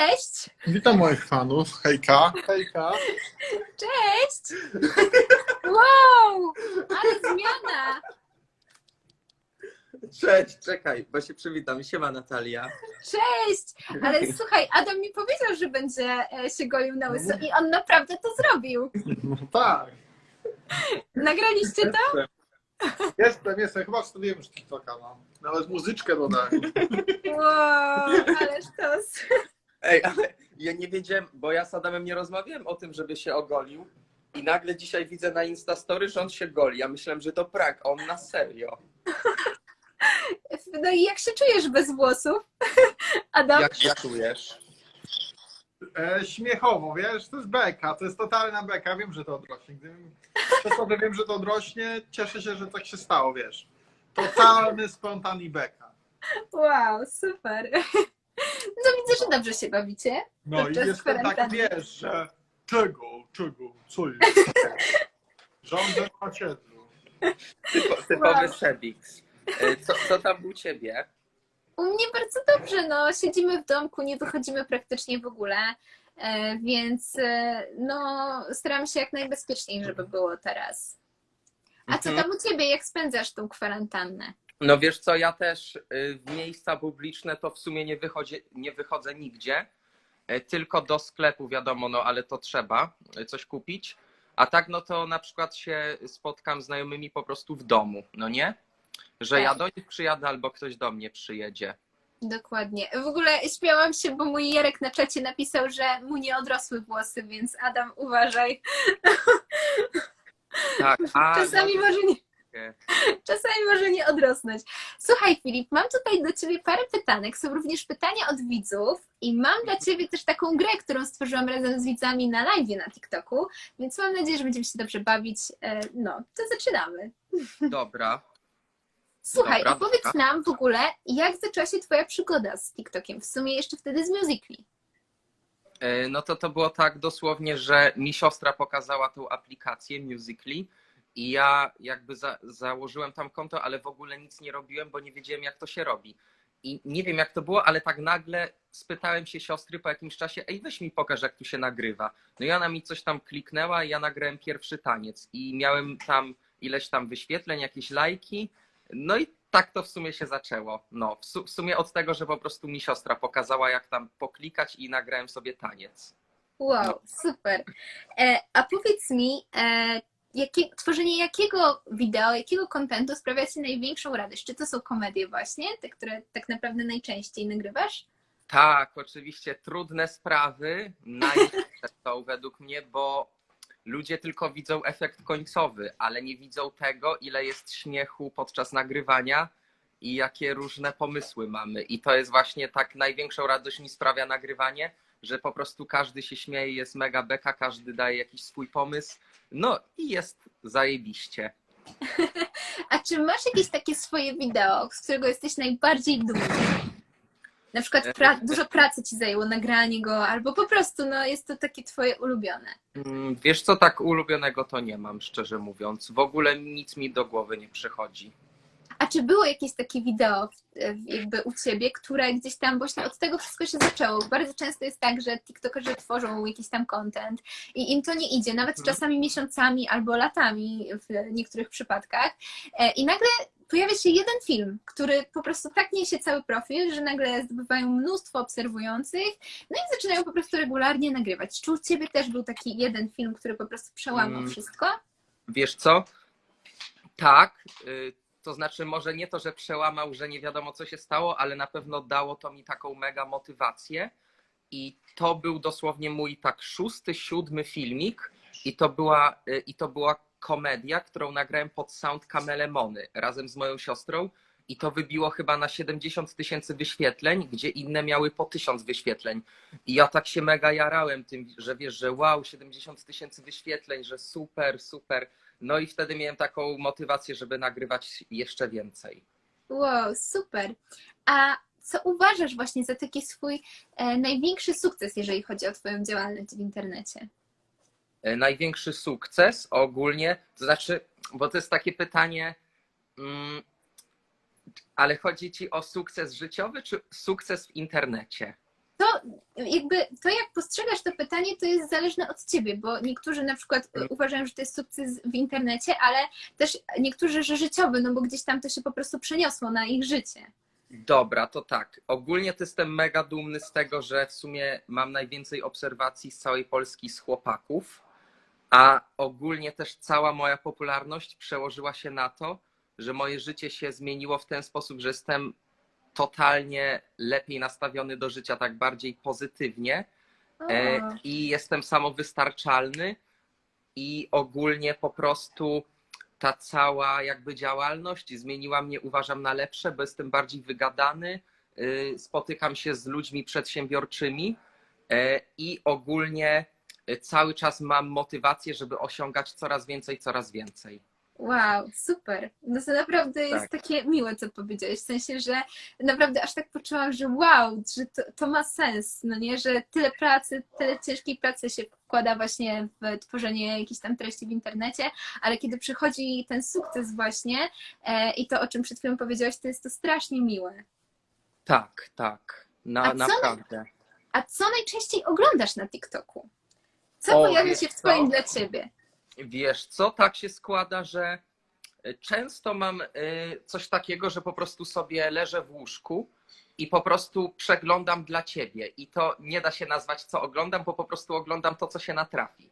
Cześć! Witam moich fanów. Hejka. Hejka. Cześć! Wow! Ale zmiana! Cześć, czekaj, bo się przywitam. Siema Natalia. Cześć! Ale słuchaj, Adam mi powiedział, że będzie e, się golił na łyso i on naprawdę to zrobił. No tak. Nagraliście to? Jestem, jestem. Chyba wstawiłem już TikToka, no. Nawet muzyczkę dodałem. Wow, ależ to... Ej, ale ja nie wiedziałem, bo ja z Adamem nie rozmawiałem o tym, żeby się ogolił. I nagle dzisiaj widzę na Instastory, że on się goli. Ja myślałem, że to prank, a on na serio. No i jak się czujesz bez włosów? Adam? Jak się czujesz? E, śmiechowo, wiesz, to jest beka, to jest totalna beka. Wiem, że to odrośnie. Gdybym to sobie wiem, że to odrośnie, cieszę się, że tak się stało, wiesz. Totalny spontan i beka. Wow, super. No widzę, że dobrze się bawicie. No i Podczas jestem tak, kwarantanny. wiesz, że czego, czego, co jest? Rządzę na osiedlu. Typo, typowy Sebix. E, Co, co tam u ciebie? U mnie bardzo dobrze, no siedzimy w domku, nie wychodzimy praktycznie w ogóle, e, więc e, no staram się jak najbezpieczniej, żeby było teraz. A co Mhm. tam u ciebie, jak spędzasz tą kwarantannę? No wiesz co, ja też y, w miejsca publiczne to w sumie nie, wychodzi, nie wychodzę nigdzie, y, tylko do sklepu wiadomo, no ale to trzeba y, coś kupić. A tak no to na przykład się spotkam z znajomymi po prostu w domu, no nie? Że ja Tak. do nich przyjadę albo ktoś do mnie przyjedzie. Dokładnie. W ogóle śmiałam się, bo mój Jarek na czacie napisał, że mu nie odrosły włosy, więc Adam uważaj. Tak, a Czasami no, może nie. Czasami może nie odrosnąć. Słuchaj, Filip, mam tutaj do Ciebie parę pytanek. Są również pytania od widzów i mam dla Ciebie też taką grę, którą stworzyłam razem z widzami na live na TikToku, więc mam nadzieję, że będziemy się dobrze bawić. E, No, to zaczynamy. dobra. Słuchaj, Dobra, opowiedz nam w ogóle, jak zaczęła się Twoja przygoda z TikTokiem? W sumie jeszcze wtedy z Musically. E, No to to było tak dosłownie, że mi siostra pokazała tą aplikację Musically i ja jakby za, założyłem tam konto, ale w ogóle nic nie robiłem, bo nie wiedziałem jak to się robi. I nie wiem jak to było, ale tak nagle spytałem się siostry po jakimś czasie, ej weź mi pokaż jak tu się nagrywa. No i ona mi coś tam kliknęła i ja nagrałem pierwszy taniec i miałem tam ileś tam wyświetleń, jakieś lajki. No i tak to w sumie się zaczęło. No, w, su- w sumie od tego, że po prostu mi siostra pokazała, jak tam poklikać i nagrałem sobie taniec. Wow, super. E, a powiedz mi, e, jakie, tworzenie jakiego wideo, jakiego kontentu sprawia Ci największą radość? Czy to są komedie właśnie, te, które tak naprawdę najczęściej nagrywasz? Tak, oczywiście trudne sprawy najlepsze są według mnie, bo ludzie tylko widzą efekt końcowy, ale nie widzą tego, ile jest śmiechu podczas nagrywania i jakie różne pomysły mamy. I to jest właśnie tak największą radość mi sprawia nagrywanie, że po prostu każdy się śmieje, jest mega beka, każdy daje jakiś swój pomysł. No i jest zajebiście. A czy masz jakieś takie swoje wideo, z którego jesteś najbardziej dumny? Na przykład pra- dużo pracy Ci zajęło nagranie go, albo po prostu no, jest to takie Twoje ulubione. Mm, Wiesz co, tak ulubionego to nie mam, szczerze mówiąc. W ogóle nic mi do głowy nie przychodzi. Czy było jakieś takie wideo jakby u Ciebie, które gdzieś tam, właśnie od tego wszystko się zaczęło. Bardzo często jest tak, że TikTokerzy tworzą jakiś tam content i im to nie idzie, nawet Mhm. czasami miesiącami albo latami w niektórych przypadkach. E, I nagle pojawia się jeden film, który po prostu tak niesie cały profil, że nagle zdobywają mnóstwo obserwujących, no i zaczynają po prostu regularnie nagrywać. Czy u Ciebie też był taki jeden film, który po prostu przełamał Mm. wszystko? Wiesz co? Tak, y, to znaczy może nie to, że przełamał, że nie wiadomo co się stało, ale na pewno dało to mi taką mega motywację. I to był dosłownie mój tak szósty, siódmy filmik i to była, y, i to była komedia, którą nagrałem pod sound Kamelemony razem z moją siostrą i to wybiło chyba na 70 tysięcy wyświetleń, gdzie inne miały po 1000 wyświetleń. I ja tak się mega jarałem tym, że wiesz, że wow, 70 tysięcy wyświetleń, że super, super. No i wtedy miałem taką motywację, żeby nagrywać jeszcze więcej. Wow, super. A co uważasz właśnie za taki swój e, największy sukces, jeżeli chodzi o Twoją działalność w internecie? E, Największy sukces ogólnie, to znaczy, bo to jest takie pytanie, mm, ale chodzi ci o sukces życiowy czy sukces w internecie? To jakby to, jak postrzegasz to pytanie, to jest zależne od ciebie, bo niektórzy na przykład Mm. uważają, że to jest sukces w internecie, ale też niektórzy, że życiowy, no bo gdzieś tam to się po prostu przeniosło na ich życie. Dobra, to tak. Ogólnie to jestem mega dumny z tego, że w sumie mam najwięcej obserwacji z całej Polski z chłopaków, a ogólnie też cała moja popularność przełożyła się na to, że moje życie się zmieniło w ten sposób, że jestem totalnie lepiej nastawiony do życia, tak bardziej pozytywnie. E, i jestem samowystarczalny. I ogólnie po prostu ta cała jakby działalność zmieniła mnie, uważam, na lepsze, bo jestem bardziej wygadany, y, spotykam się z ludźmi przedsiębiorczymi e, i ogólnie y, cały czas mam motywację, żeby osiągać coraz więcej, coraz więcej. Wow, super. No to naprawdę jest Tak. takie miłe, co powiedziałeś. W sensie, że naprawdę aż tak poczułam, że wow, że to, to ma sens, no nie, że tyle pracy, tyle ciężkiej pracy się wkłada właśnie w tworzenie jakichś tam treści w internecie, ale kiedy przychodzi ten sukces właśnie e, i to, o czym przed chwilą powiedziałeś, to jest to strasznie miłe. Tak, tak, na, A co- naprawdę. A co najczęściej oglądasz na TikToku? Co O, pojawia się w co? twoim dla ciebie? Wiesz co, tak się składa, że y, często mam y, coś takiego, że po prostu sobie leżę w łóżku i po prostu przeglądam dla ciebie. I to nie da się nazwać, co oglądam, bo po prostu oglądam to, co się natrafi.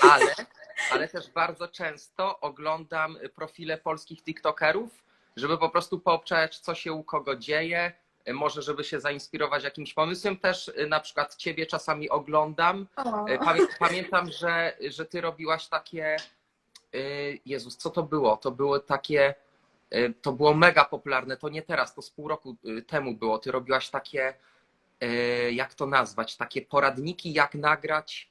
Ale, ale też bardzo często oglądam profile polskich TikTokerów, żeby po prostu poobczać, co się u kogo dzieje. Y, Może, żeby się zainspirować jakimś pomysłem. Też y, na przykład ciebie czasami oglądam E, Pamię, pamiętam, że, że ty robiłaś takie. Jezus, co to było? To było takie. To było mega popularne. To nie teraz, to z pół roku temu było. Ty robiłaś takie. Jak to nazwać? Takie poradniki, jak nagrać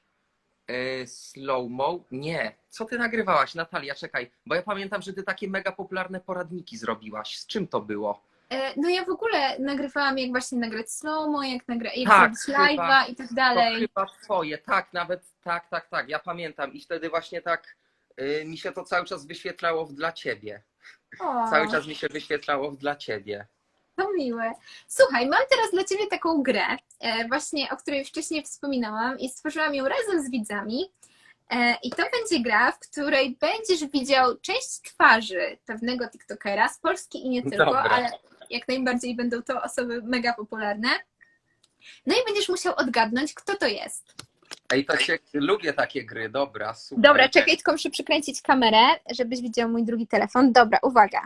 slow-mo. Nie. Co ty nagrywałaś, Natalia? Czekaj, bo ja pamiętam, że ty takie mega popularne poradniki zrobiłaś. Z czym to było? E, No ja w ogóle nagrywałam, jak właśnie nagrać slow jak, nagra- jak Tak, zrobić live'a i tak To dalej. chyba twoje, tak, nawet tak, tak, tak. Ja pamiętam i wtedy właśnie tak y, mi się to cały czas wyświetlało w dla ciebie. O, Cały czas mi się wyświetlało w dla ciebie. to miłe. Słuchaj, mam teraz dla Ciebie taką grę, e, właśnie o której wcześniej wspominałam i stworzyłam ją razem z widzami. E, I to będzie gra, w której będziesz widział część twarzy pewnego TikTokera z Polski i nie tylko, Dobra. ale jak najbardziej będą to osoby mega popularne. No i będziesz musiał odgadnąć, kto to jest. Ej, to się lubię takie gry, dobra, super. Dobra, czekaj, tylko muszę przykręcić kamerę, żebyś widział mój drugi telefon. Dobra, uwaga.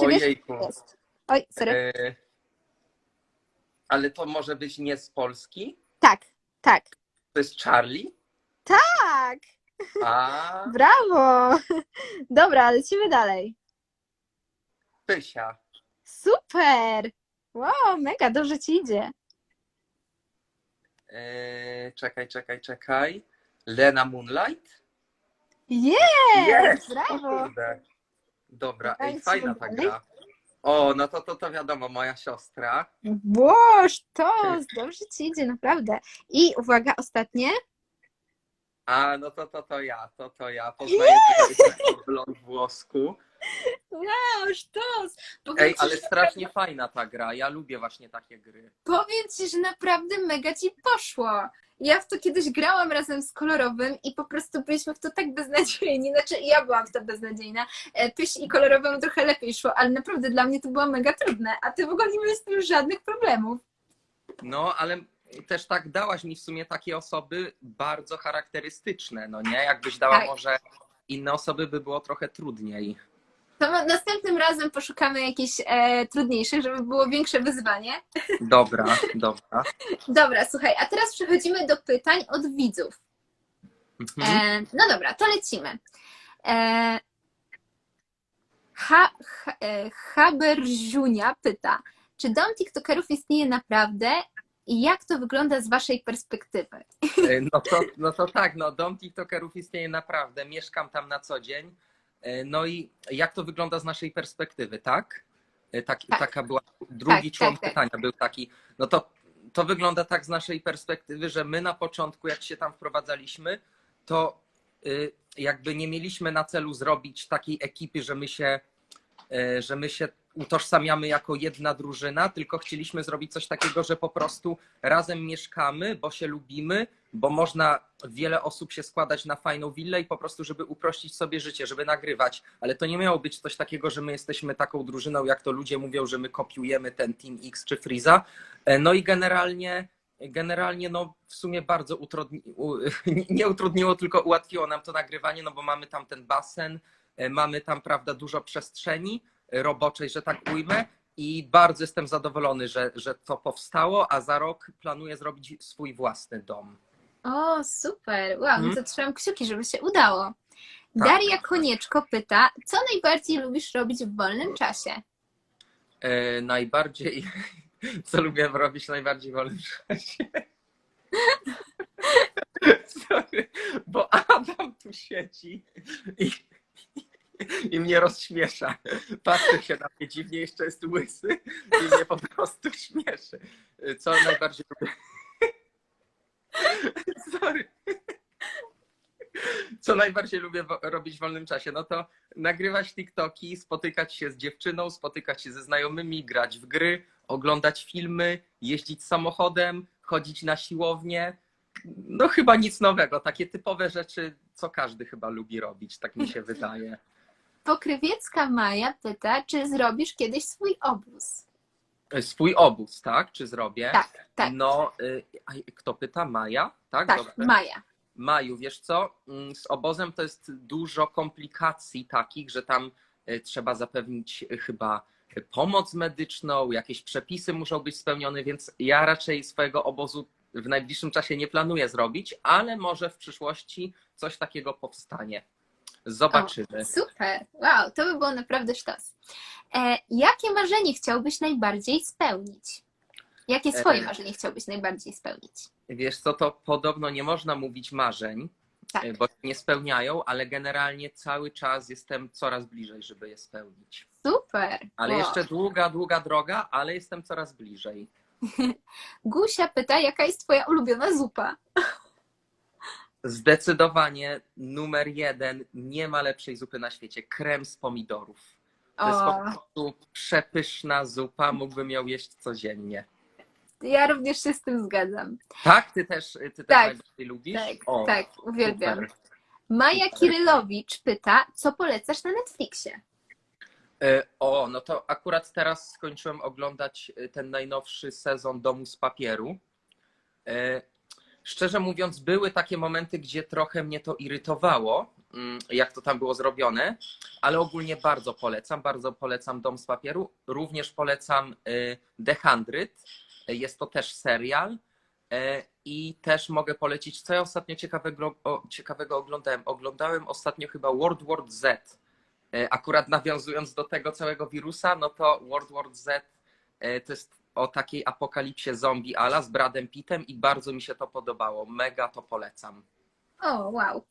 Czy wiesz, Ojejku. kto to jest? Oj, sorry. E, ale to może być nie z Polski? Tak, tak. To jest Charlie? Tak, A, brawo. Dobra, lecimy dalej. Pysia. Super. Wow, mega, dobrze ci idzie. E, czekaj, czekaj, czekaj. Lena Moonlight? Jest, Yes! brawo. Kurde. Dobra, ej, fajna ta gra. O, no to, to, to wiadomo, moja siostra. Boż, to dobrze ci idzie, naprawdę. I uwaga, ostatnie. A, no to, to, to ja, to, to ja. Poznaję tutaj blond włosku. To. Powiem Ej, ci, ale że- strasznie fajna ta gra. Ja lubię właśnie takie gry. Powiem ci, że naprawdę mega ci poszło. Ja w to kiedyś grałam razem z kolorowym i po prostu byliśmy w to tak beznadziejni. Znaczy, ja byłam w to beznadziejna. E, Pyś i kolorowemu trochę lepiej szło, ale naprawdę dla mnie to było mega trudne. A ty w ogóle nie miałeś z tym żadnych problemów. No, ale też tak dałaś mi w sumie takie osoby bardzo charakterystyczne, no nie? Jakbyś dała Tak. może inne osoby, by było trochę trudniej. To następnym razem poszukamy jakichś e, trudniejszych, żeby było większe wyzwanie. Dobra, dobra. Dobra, słuchaj, a teraz przechodzimy do pytań od widzów. Mhm. E, no dobra, to lecimy. E, ha, ha, e, Haberziunia pyta, czy dom TikTokerów istnieje naprawdę i jak to wygląda z Waszej perspektywy? E, No to, no to tak, no dom TikTokerów istnieje naprawdę. Mieszkam tam na co dzień. E, No i jak to wygląda z naszej perspektywy, tak? E, Tak, Tak. Taka była. Drugi Tak, człon tak, tak. pytania był taki. No to, to wygląda tak z naszej perspektywy, że my na początku, jak się tam wprowadzaliśmy, to y, jakby nie mieliśmy na celu zrobić takiej ekipy, że my się, e, że my się utożsamiamy jako jedna drużyna, tylko chcieliśmy zrobić coś takiego, że po prostu razem mieszkamy, bo się lubimy, bo można wiele osób się składać na fajną willę i po prostu, żeby uprościć sobie życie, żeby nagrywać. Ale to nie miało być coś takiego, że my jesteśmy taką drużyną, jak to ludzie mówią, że my kopiujemy ten Team X czy Freeza. E, No i generalnie, generalnie no w sumie bardzo utrudni, u, nie utrudniło, tylko ułatwiło nam to nagrywanie, no bo mamy tam ten basen, e, mamy tam, prawda, dużo przestrzeni roboczej, że tak ujmę. I bardzo jestem zadowolony, że, że to powstało, a za rok planuję zrobić swój własny dom. O, super. Wow, no to trzymam kciuki, żeby się udało. Tak. Daria Konieczko pyta, co najbardziej lubisz robić w wolnym czasie? E, najbardziej, co lubię robić najbardziej w wolnym czasie? Sorry, bo Adam tu siedzi i mnie rozśmiesza. Patrzy się na mnie dziwnie, jeszcze jest łysy i mnie po prostu śmieszy. Co najbardziej lubię? Sorry. Co najbardziej lubię robić w wolnym czasie? No to nagrywać TikToki, spotykać się z dziewczyną, spotykać się ze znajomymi, grać w gry, oglądać filmy, jeździć samochodem, chodzić na siłownię. No chyba nic nowego, takie typowe rzeczy, co każdy chyba lubi robić, tak mi się wydaje. Pokrywiecka Maja pyta, czy zrobisz kiedyś swój obóz? Swój obóz, tak? Czy zrobię? Tak, tak, No, y, a kto pyta? Maja? Tak, tak, Dobrze. Maja. Maju, wiesz co? Mm, Z obozem to jest dużo komplikacji takich, że tam y, trzeba zapewnić y, chyba pomoc medyczną, jakieś przepisy muszą być spełnione, więc ja raczej swojego obozu w najbliższym czasie nie planuję zrobić, ale może w przyszłości coś takiego powstanie. Zobaczymy. Super. Wow, to by było naprawdę sztos. E, jakie marzenie chciałbyś najbardziej spełnić? Jakie swoje E, marzenie chciałbyś najbardziej spełnić? Wiesz co, to podobno nie można mówić marzeń, Tak. y, bo nie spełniają, ale generalnie cały czas jestem coraz bliżej, żeby je spełnić. Super. Ale Wow. jeszcze długa, długa droga, ale jestem coraz bliżej. Gusia pyta, jaka jest twoja ulubiona zupa? Zdecydowanie numer jeden, nie ma lepszej zupy na świecie. Krem z pomidorów. To jest O, po prostu przepyszna zupa, mógłbym ją jeść codziennie. ja również się z tym zgadzam. Tak? Ty też, ty też Tak. najbardziej lubisz? Tak, tak, uwielbiam. super. Maja. Kirylowicz pyta, co polecasz na Netflixie? E, O, no to akurat teraz skończyłem oglądać e, ten najnowszy sezon Domu z papieru. E, Szczerze mówiąc, były takie momenty, gdzie trochę mnie to irytowało, mm, jak to tam było zrobione, ale ogólnie bardzo polecam. Bardzo polecam Dom z papieru. Również polecam e, The Hundred. Jest to też serial. E, I też mogę polecić, co ja ostatnio ciekawego, ciekawego oglądałem. Oglądałem ostatnio chyba World War Z. E, Akurat nawiązując do tego całego wirusa, no to World War Z to jest o takiej apokalipsie zombie ala z Bradem Pittem i bardzo mi się to podobało. Mega to polecam. O, wow.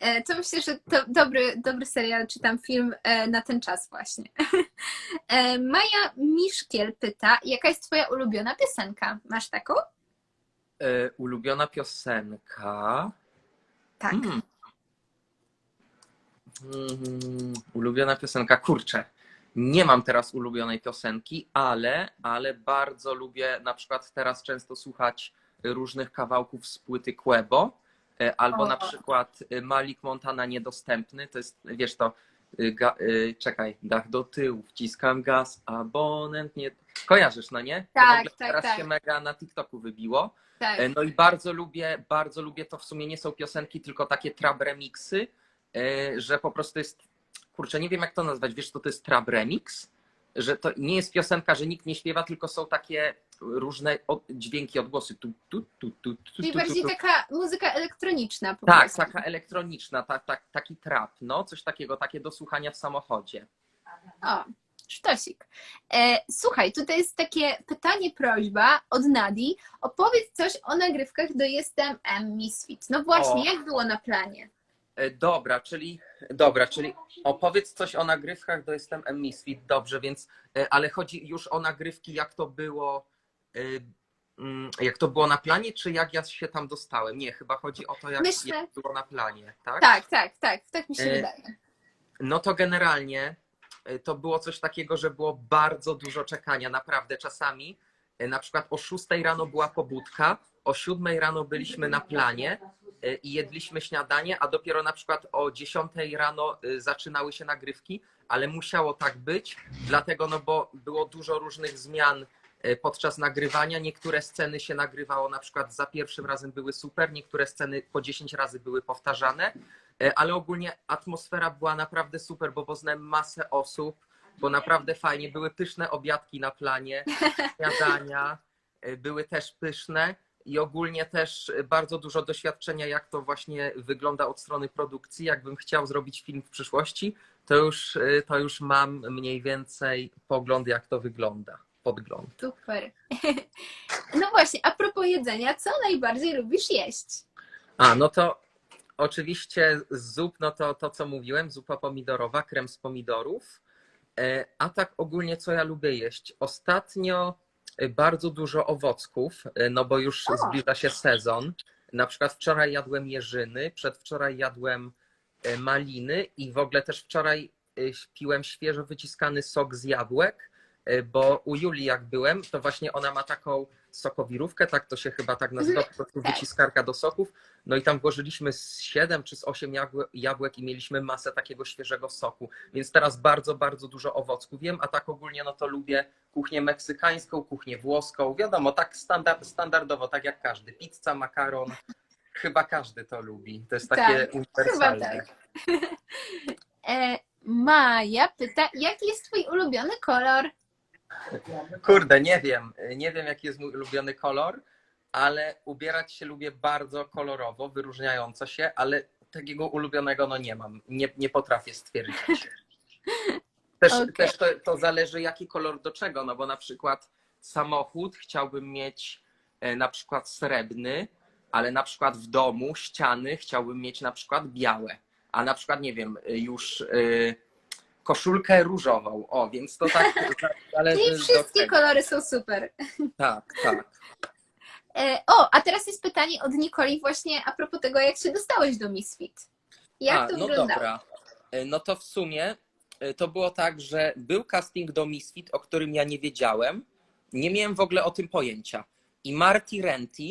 E, To myślę, że to dobry, dobry serial, czy tam film e, na ten czas właśnie. E, Maja Miszkiel pyta, jaka jest twoja ulubiona piosenka? Masz taką? Ulubiona piosenka. Tak. Hmm. Mm, ulubiona piosenka. Kurczę. Nie mam teraz ulubionej piosenki, ale, ale bardzo lubię na przykład teraz często słuchać różnych kawałków z płyty Quebo, e, albo na przykład e, Malik Montana Niedostępny, to jest, wiesz to, y, ga, czekaj, dach do tyłu, wciskam gaz, abonent nie... Kojarzysz, no nie? Tak, tak, Teraz tak. się mega na TikToku wybiło. Tak. E, No i bardzo lubię, bardzo lubię to w sumie nie są piosenki, tylko takie trap remixy, e, że po prostu jest, kurczę, nie wiem jak to nazwać, wiesz co to jest trap remix? Że to nie jest piosenka, że nikt nie śpiewa, tylko są takie różne od- dźwięki, odgłosy. Tu, tu, tu, tu, tu, Czyli tu, bardziej tu. taka muzyka elektroniczna po Tak, prostu. taka elektroniczna, tak, tak, taki trap, no coś takiego, takie do słuchania w samochodzie. O, sztosik. E, słuchaj, tutaj jest takie pytanie, prośba od Nadi. Opowiedz coś o nagrywkach do Jestem M Misfit. No właśnie, O. jak było na planie? E, Dobra, czyli dobra, czyli opowiedz coś o nagrywkach do Jestem Misfit, dobrze, więc e, ale chodzi już o nagrywki, jak to było e, mm, jak to było na planie, czy jak ja się tam dostałem? Nie, chyba chodzi o to, jak, Myślę- jak było na planie, tak? Tak, tak, tak, tak mi się wydaje. No to generalnie to było coś takiego, że było bardzo dużo czekania, naprawdę czasami. Na przykład o 6 rano była pobudka, o 7 rano byliśmy na planie i jedliśmy śniadanie, a dopiero na przykład o 10 rano y, zaczynały się nagrywki, ale musiało tak być, dlatego no bo było dużo różnych zmian y, podczas nagrywania. Niektóre sceny się nagrywało na przykład za pierwszym razem były super, niektóre sceny po 10 razy były powtarzane, y, ale ogólnie atmosfera była naprawdę super, bo poznałem masę osób, bo naprawdę fajnie, były pyszne obiadki na planie, śniadania, y, były też pyszne i ogólnie też bardzo dużo doświadczenia, jak to właśnie wygląda od strony produkcji. Jakbym chciał zrobić film w przyszłości, to już, y, to już mam mniej więcej pogląd, jak to wygląda. Podgląd. Super. No właśnie, a propos jedzenia, co najbardziej lubisz jeść? A, no to oczywiście z zup, no to to, co mówiłem, zupa pomidorowa, krem z pomidorów. E, A tak ogólnie, co ja lubię jeść? Ostatnio bardzo dużo owocków, e, no bo już O. zbliża się sezon. Na przykład wczoraj jadłem jeżyny, przedwczoraj jadłem e, maliny i w ogóle też wczoraj piłem świeżo wyciskany sok z jabłek, bo u Julii jak byłem, to właśnie ona ma taką sokowirówkę, tak to się chyba tak nazywa, po prostu Tak. wyciskarka do soków. No i tam włożyliśmy z 7 czy z 8 jabłek, i mieliśmy masę takiego świeżego soku. Więc teraz bardzo, bardzo dużo owocków jem, a tak ogólnie no to lubię kuchnię meksykańską, kuchnię włoską. Wiadomo, tak standard, standardowo, tak jak każdy. Pizza, makaron. Chyba każdy to lubi. To jest takie Tak, uniwersalne. chyba tak. E, Maja pyta, jaki jest twój ulubiony kolor? Kurde, nie wiem. Nie wiem, jaki jest mój ulubiony kolor, ale ubierać się lubię bardzo kolorowo, wyróżniająco się, ale takiego ulubionego no nie mam. Nie, nie potrafię stwierdzić. Też, Okej. też to, to zależy, jaki kolor do czego, no bo na przykład samochód chciałbym mieć e, na przykład srebrny, ale na przykład w domu ściany chciałbym mieć na przykład białe, a na przykład, nie wiem, y, już y, koszulkę różową. O, więc to tak zależy Czyli do wszystkie kolory są super. Tak, tak. E, O, a teraz jest pytanie od Nikoli właśnie a propos tego, jak się dostałeś do Misfit. Jak A, to no wyglądało? dobra. E, No to w sumie e, to było tak, że był casting do Misfit, o którym ja nie wiedziałem. Nie miałem w ogóle o tym pojęcia. I Marty Renty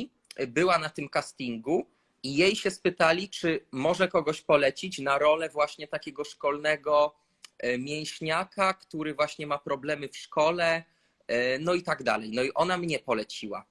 była na tym castingu i jej się spytali, czy może kogoś polecić na rolę właśnie takiego szkolnego mięśniaka, który właśnie ma problemy w szkole, e, no i tak dalej. No i ona mnie poleciła.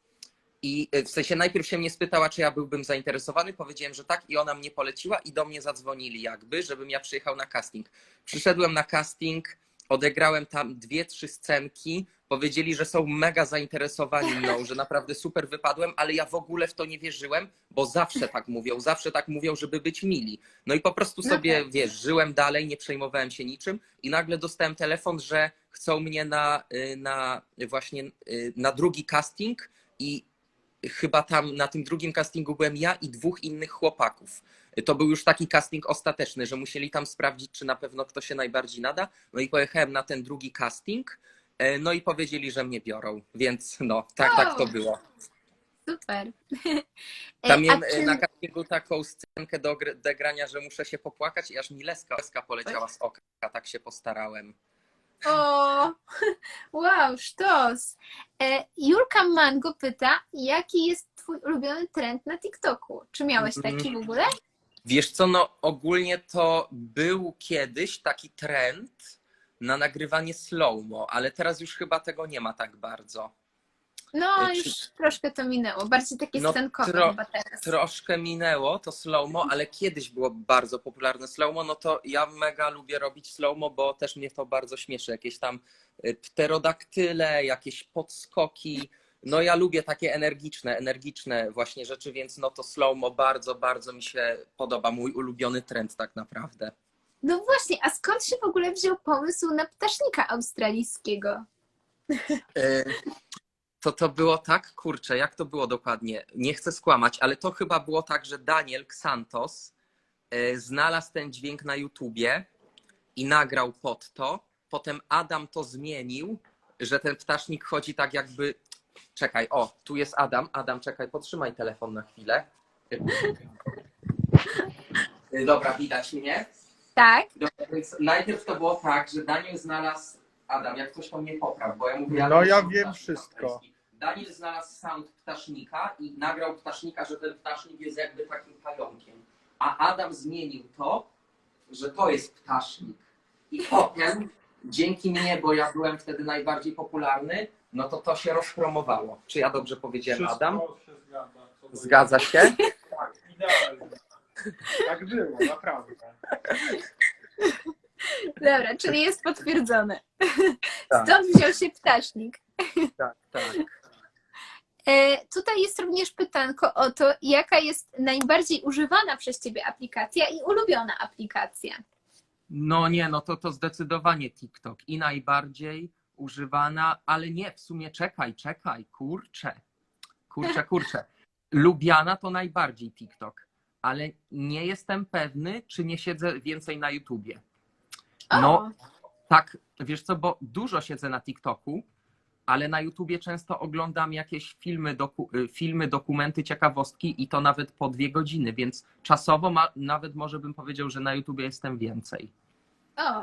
I e, w sensie najpierw się mnie spytała, czy ja byłbym zainteresowany. Powiedziałem, że tak, i ona mnie poleciła i do mnie zadzwonili, jakby, żebym ja przyjechał na casting. Przyszedłem na casting, odegrałem tam dwie, trzy scenki. Powiedzieli, że są mega zainteresowani mną, że naprawdę super wypadłem, ale ja w ogóle w to nie wierzyłem, bo zawsze tak mówią, zawsze tak mówią, żeby być mili. No i po prostu No sobie, tak. wiesz, żyłem dalej, nie przejmowałem się niczym i nagle dostałem telefon, że chcą mnie na, y, na właśnie y, na drugi casting i chyba tam na tym drugim castingu byłem ja i dwóch innych chłopaków. To był już taki casting ostateczny, że musieli tam sprawdzić, czy na pewno kto się najbardziej nada. No i pojechałem na ten drugi casting. e, No i powiedzieli, że mnie biorą, więc no, tak, tak to było. Super. E, Tam a miałem e, czy- na castingu taką scenkę do gr- do grania, że muszę się popłakać i aż mi leska, leska poleciała z oka, tak się postarałem. O, wow, sztos. E, Julka Mango pyta, jaki jest twój ulubiony trend na TikToku? Czy miałeś Mhm. taki w ogóle? Wiesz co, no ogólnie to był kiedyś taki trend na nagrywanie slow-mo, ale teraz już chyba tego nie ma tak bardzo. No, E, czy- już troszkę to minęło. Bardziej takie No, scenkowe tro- chyba teraz. Troszkę minęło to slow-mo, ale kiedyś było bardzo popularne slow-mo, no to ja mega lubię robić slow-mo, bo też mnie to bardzo śmieszy. Jakieś tam y, pterodaktyle, jakieś podskoki. No ja lubię takie energiczne, energiczne właśnie rzeczy, więc no to slow-mo bardzo, bardzo mi się podoba. Mój ulubiony trend tak naprawdę. No właśnie, a skąd się w ogóle wziął pomysł na ptasznika australijskiego? E, To to było tak, kurczę, jak to było dokładnie? Nie chcę skłamać, ale to chyba było tak, że Daniel Xantos e, znalazł ten dźwięk na YouTubie i nagrał pod to. Potem Adam to zmienił, że ten ptasznik chodzi tak jakby. Czekaj, o, tu jest Adam. Adam, czekaj, potrzymaj telefon na chwilę. E, Dobra, widać mnie. Tak? Dobra, więc najpierw to było tak, że Daniel znalazł. Adam, jak ktoś to mnie popraw, bo ja mówię. No ja wiem ptasznika wszystko. Daniel znalazł sound ptasznika i nagrał ptasznika, że ten ptasznik jest jakby takim pająkiem. A Adam zmienił to, że to jest ptasznik. I potem, dzięki mnie, bo ja byłem wtedy najbardziej popularny, no to to się rozpromowało. Czy ja dobrze powiedziałem, Adam? się zgadza. Co to Zgadza się? Tak, idealnie. Tak było, naprawdę. Dobra, czyli jest potwierdzone. Tak. Stąd wziął się ptasznik. Tak, tak. E, tutaj jest również pytanko o to, jaka jest najbardziej używana przez Ciebie aplikacja i ulubiona aplikacja. No nie, no to, to zdecydowanie TikTok i najbardziej używana, ale nie, w sumie czekaj, czekaj, kurczę, kurczę, kurczę. Lubiana to najbardziej TikTok, ale nie jestem pewny, czy nie siedzę więcej na YouTubie. O, No, tak, wiesz co, bo dużo siedzę na TikToku, ale na YouTubie często oglądam jakieś filmy, doku, y, filmy, dokumenty, ciekawostki i to nawet po dwie godziny, więc czasowo ma, nawet może bym powiedział, że na YouTubie jestem więcej.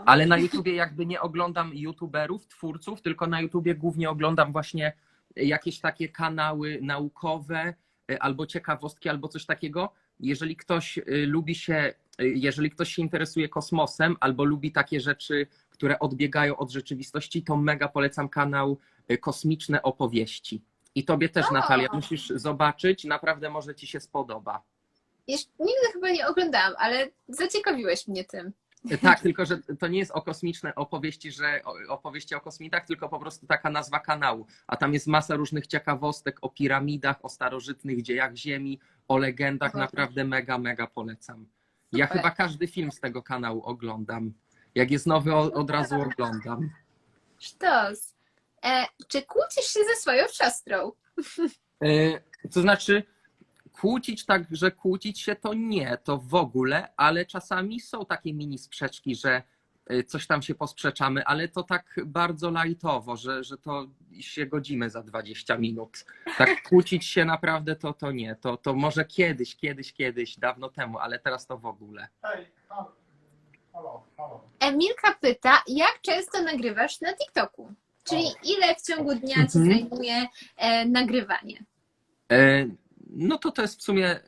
Ale na YouTubie jakby nie oglądam YouTuberów, twórców, tylko na YouTubie głównie oglądam właśnie jakieś takie kanały naukowe y, albo ciekawostki, albo coś takiego. Jeżeli ktoś y, lubi się, jeżeli ktoś się interesuje kosmosem albo lubi takie rzeczy, które odbiegają od rzeczywistości, to mega polecam kanał Kosmiczne Opowieści. I tobie też, O! Natalia, musisz zobaczyć, naprawdę może ci się spodoba. Jeszcze nigdy chyba nie oglądałam, ale zaciekawiłeś mnie tym. Tak, tylko że to nie jest o kosmiczne opowieści, że opowieści o kosmitach, tylko po prostu taka nazwa kanału. A tam jest masa różnych ciekawostek o piramidach, o starożytnych dziejach Ziemi, o legendach. Naprawdę mega, mega polecam. Ja Super. chyba każdy film z tego kanału oglądam. Jak jest nowy, od razu oglądam. Sztos. E, czy kłócisz się ze swoją siostrą? E, To znaczy, kłócić tak, że kłócić się to nie, to w ogóle, ale czasami są takie mini sprzeczki, że e, coś tam się posprzeczamy, ale to tak bardzo lajtowo, że, że to się godzimy za 20 minut. Tak kłócić się naprawdę to, to nie. To, to może kiedyś, kiedyś, kiedyś, dawno temu, ale teraz to w ogóle. Hej, halo, halo, halo. Emilka pyta, jak często nagrywasz na TikToku? Czyli ile w ciągu dnia ci Mhm. zajmuje e, nagrywanie? E, No to to jest w sumie e,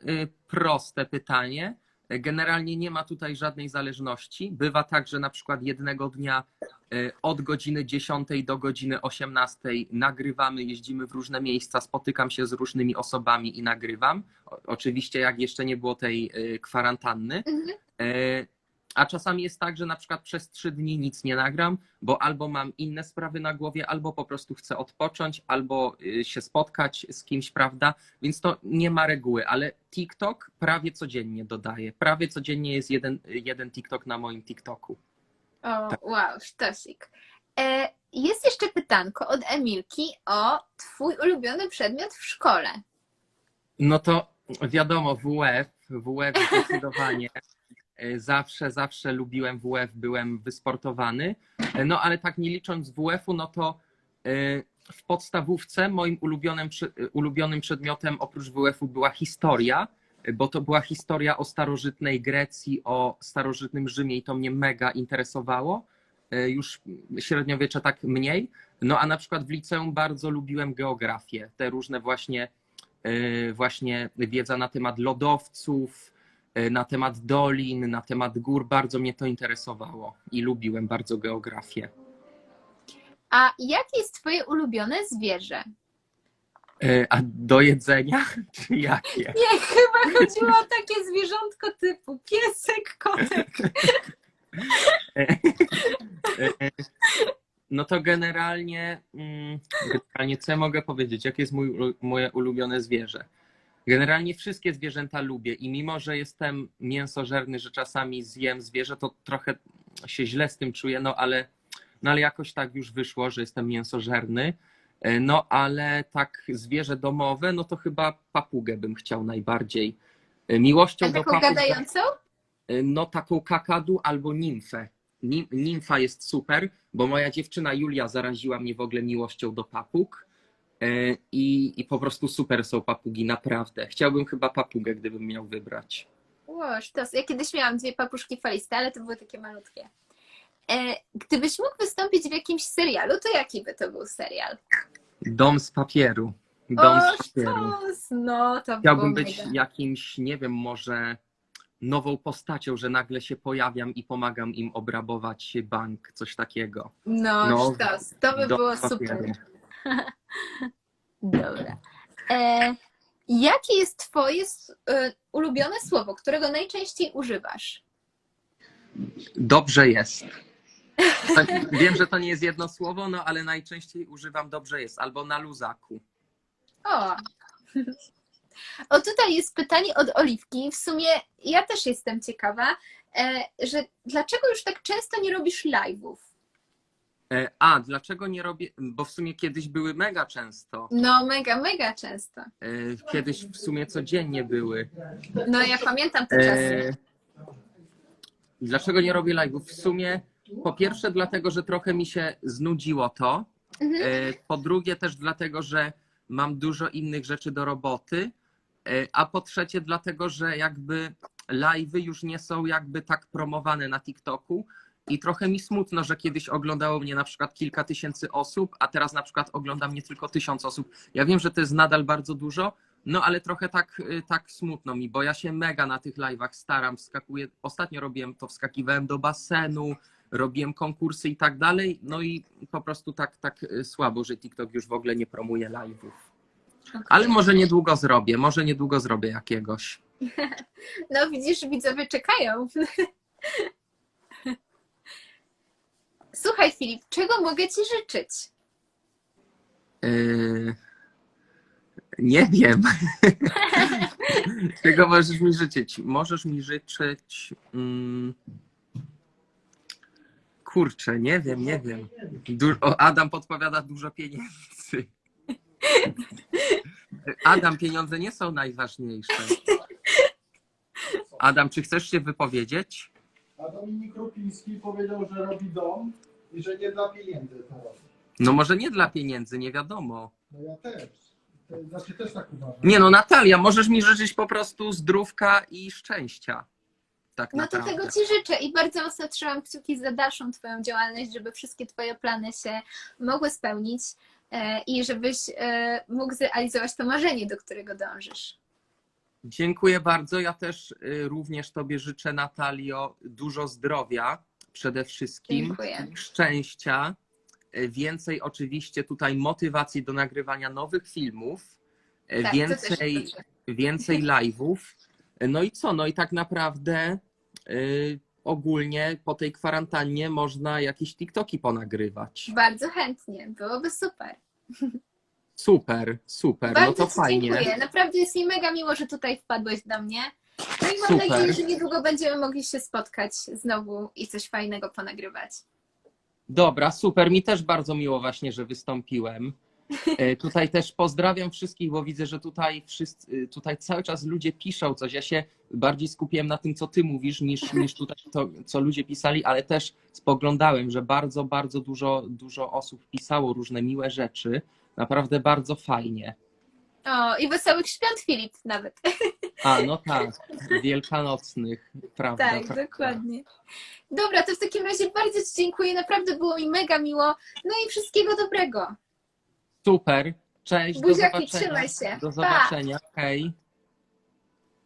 proste pytanie. E, Generalnie nie ma tutaj żadnej zależności. Bywa tak, że na przykład jednego dnia e, od godziny 10 do godziny 18 nagrywamy, jeździmy w różne miejsca, spotykam się z różnymi osobami i nagrywam. O- Oczywiście jak jeszcze nie było tej e, kwarantanny. Mhm. E, A czasami jest tak, że na przykład przez trzy dni nic nie nagram, bo albo mam inne sprawy na głowie, albo po prostu chcę odpocząć, albo y, się spotkać z kimś, prawda? Więc to nie ma reguły, ale TikTok prawie codziennie dodaję. Prawie codziennie jest jeden, jeden TikTok na moim TikToku. O, Tak. wow, sztosik. E, jest jeszcze pytanko od Emilki o twój ulubiony przedmiot w szkole. No to wiadomo, WF, WF zdecydowanie. E, Zawsze, zawsze lubiłem WF, byłem wysportowany. E, No ale tak nie licząc WF-u, no to e, w podstawówce moim ulubionym, ulubionym przedmiotem oprócz WF-u była historia, bo to była historia o starożytnej Grecji, o starożytnym Rzymie i to mnie mega interesowało. Już średniowiecze tak mniej. No a na przykład w liceum bardzo lubiłem geografię, te różne właśnie właśnie wiedza na temat lodowców, na temat dolin, na temat gór. Bardzo mnie to interesowało i lubiłem bardzo geografię. A jakie jest twoje ulubione zwierzę? Y, A do jedzenia? Czy jakie? Nie, chyba chodziło o takie zwierzątko typu piesek, kotek. Y, No to generalnie, mm, generalnie co ja mogę powiedzieć? Jakie jest mój, moje ulubione zwierzę? Generalnie wszystkie zwierzęta lubię i mimo, że jestem mięsożerny, że czasami zjem zwierzę, to trochę się źle z tym czuję, no ale, no ale jakoś tak już wyszło, że jestem mięsożerny. E, No ale tak zwierzę domowe, no to chyba papugę bym chciał najbardziej. E, Miłością A do taką papug... gadającą? No taką kakadu albo nimfę. Nim, nimfa jest super, bo moja dziewczyna Julia zaraziła mnie w ogóle miłością do papug. E, I, I po prostu super są papugi, naprawdę. Chciałbym chyba papugę, gdybym miał wybrać. O, sztos. Ja kiedyś miałam dwie papuszki faliste, ale to były takie malutkie. E, gdybyś mógł wystąpić w jakimś serialu, to jaki by to był serial? Dom z papieru. Dom o, z papieru. sztos! No, to Chciałbym być mega. jakimś, nie wiem, może nową postacią, że nagle się pojawiam i pomagam im obrabować bank, coś takiego. No, No, sztos. To by Dom było super. Dobra. E, jakie jest twoje e, ulubione słowo, którego najczęściej używasz? Dobrze jest. Wiem, że to nie jest jedno słowo, no ale najczęściej używam dobrze jest albo na luzaku. O. O, tutaj jest pytanie od Oliwki. W sumie ja też jestem ciekawa, e, że dlaczego już tak często nie robisz live'ów? E, A, dlaczego nie robię? Bo w sumie kiedyś były mega często. No, mega, mega często. E, Kiedyś w sumie codziennie były. No, ja pamiętam te czasy. E, Dlaczego nie robię live'ów? W sumie po pierwsze dlatego, że trochę mi się znudziło to. Mhm. Po drugie też dlatego, że mam dużo innych rzeczy do roboty. A po trzecie dlatego, że jakby live'y już nie są jakby tak promowane na TikToku. I trochę mi smutno, że kiedyś oglądało mnie na przykład kilka tysięcy osób, a teraz na przykład ogląda mnie tylko tysiąc osób. Ja wiem, że to jest nadal bardzo dużo, no ale trochę tak, y, tak smutno mi, bo ja się mega na tych live'ach staram, wskakuję. Ostatnio robiłem to, wskakiwałem do basenu, robiłem konkursy i tak dalej, no i po prostu tak, tak y, słabo, że TikTok już w ogóle nie promuje live'ów. Ale może niedługo zrobię, może niedługo zrobię jakiegoś. No, widzisz, widzowie czekają. Słuchaj, Filip, czego mogę ci życzyć? Yy, nie wiem. Czego możesz mi życzyć? Możesz mi życzyć. Mm, kurczę, nie wiem, nie wiem. Du- o, Adam podpowiada dużo pieniędzy. Adam, pieniądze nie są najważniejsze. Adam, czy chcesz się wypowiedzieć? A Dominik Rupiński powiedział, że robi dom i że nie dla pieniędzy to robi. No może nie dla pieniędzy, nie wiadomo. No ja też. To Znaczy też tak uważam. Nie no, Natalia, możesz mi życzyć po prostu zdrówka i szczęścia. Tak No to naprawdę. tego ci życzę i bardzo mocno trzymam kciuki za dalszą twoją działalność, żeby wszystkie twoje plany się mogły spełnić e, i żebyś e, mógł zrealizować to marzenie, do którego dążysz. Dziękuję bardzo. Ja też y, również Tobie życzę, Natalio, dużo zdrowia przede wszystkim, Dziękuję. szczęścia, y, więcej oczywiście tutaj motywacji do nagrywania nowych filmów, y, Tak, więcej, więcej live'ów. No i co? No i tak naprawdę y, ogólnie po tej kwarantannie można jakieś TikToki ponagrywać. Bardzo chętnie, byłoby super. Super, super. Bardzo no to fajnie. dziękuję. Naprawdę jest mi mega miło, że tutaj wpadłeś do mnie. No i mam Super. nadzieję, że niedługo będziemy mogli się spotkać znowu i coś fajnego ponagrywać. Dobra, super. Mi też bardzo miło właśnie, że wystąpiłem. E, Tutaj też pozdrawiam wszystkich, bo widzę, że tutaj wszyscy, e, tutaj cały czas ludzie piszą coś. Ja się bardziej skupiłem na tym, co ty mówisz, niż, niż tutaj to, co ludzie pisali, ale też spoglądałem, że bardzo, bardzo dużo, dużo osób pisało różne miłe rzeczy. Naprawdę bardzo fajnie. O, i wesołych świąt, Filip, nawet. A, no tak, wielkanocnych, prawda? Tak, prawda. dokładnie. Dobra, to w takim razie bardzo Ci dziękuję. Naprawdę było mi mega miło. No i wszystkiego dobrego. Super. Cześć, Buziaki, do zobaczenia. trzymaj się. Do Pa. zobaczenia. Hej.